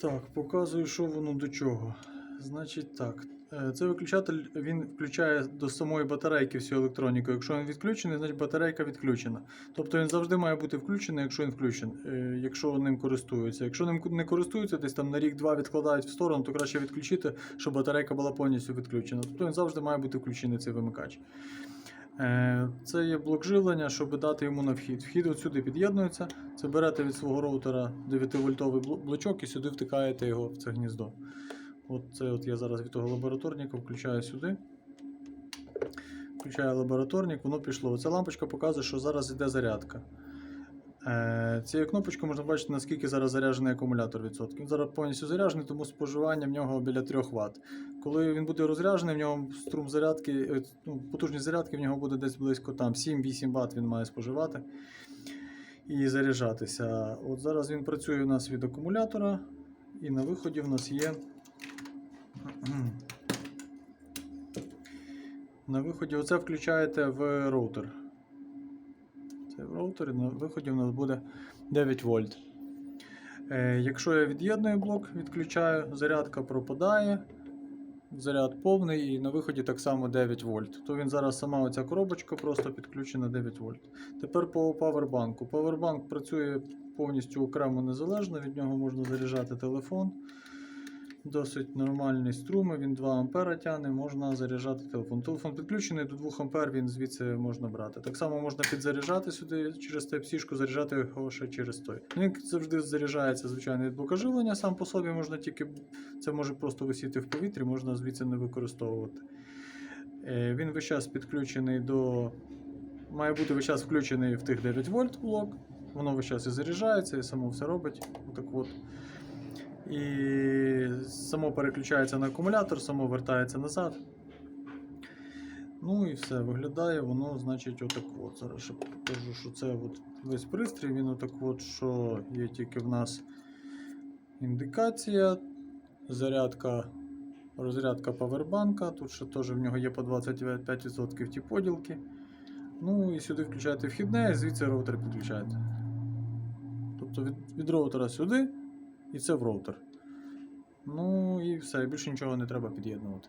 Так, показую, що воно до чого. Значить так. е, Цей виключатель він включає до самої батарейки всю електроніку. Якщо він відключений, значить батарейка відключена. Тобто він завжди має бути включений, якщо він включений, е, якщо ним користуються. Якщо ним не користуються, десь там на рік-два відкладають в сторону, то краще відключити, щоб батарейка була повністю відключена. Тобто він завжди має бути включений цей вимикач. Е, Це є блок живлення, щоб дати йому на вхід. Вхід от сюди під'єднується. Це берете від свого роутера 9-вольтовий блочок і сюди втикаєте його в це гніздо. От це от я зараз від того лабораторника включаю сюди. Включаю лабораторник, воно пішло. Оця лампочка показує, що зараз йде зарядка. Е, цією кнопочкою можна бачити, наскільки зараз заряджений акумулятор відсотків. Він зараз повністю заряджений, тому споживання в нього біля 3 Вт. Коли він буде розряджений, в нього струм зарядки, е, ну, потужність зарядки в нього буде десь близько там 7-8 Вт він має споживати і заряджатися. От зараз він працює у нас від акумулятора, і на виході в нас є. На виході оце включаєте в роутер. Це в роутер, і на виході в нас буде 9 вольт. Е, якщо я від'єдную блок, відключаю, зарядка пропадає. Заряд повний і на виході так само 9 вольт. То він зараз сама оця коробочка просто підключена 9 вольт. Тепер по павербанку. Павербанк працює повністю окремо незалежно, від нього можна заряджати телефон. Досить нормальний струми, він 2 ампера тягне, можна заряджати телефон. Телефон підключений до 2 ампер, він звідси можна брати. Так само можна підзаряджати сюди через Type-C, заряджати його ще через той. Він завжди заряджається, звичайно, від блока сам по собі можна тільки, це може просто висіти в повітрі, можна звідси не використовувати. Е, Він весь час підключений до. Має бути весь час включений в тих 9 вольт блок. Воно весь час і заряджається, і само все робить. Отак от. І само переключається на акумулятор, само вертається назад. Ну і все, виглядає воно, значить, отак от. Зараз ще покажу, що це от весь пристрій, він отак от, що є тільки в нас індикація, зарядка, розрядка павербанка. Тут ще теж в нього є по 25% ті поділки. Ну і сюди включаєте вхідне, і звідси роутер підключаєте. Тобто від, від роутера сюди і це в роутер. Ну і все, більше нічого не треба під'єднувати.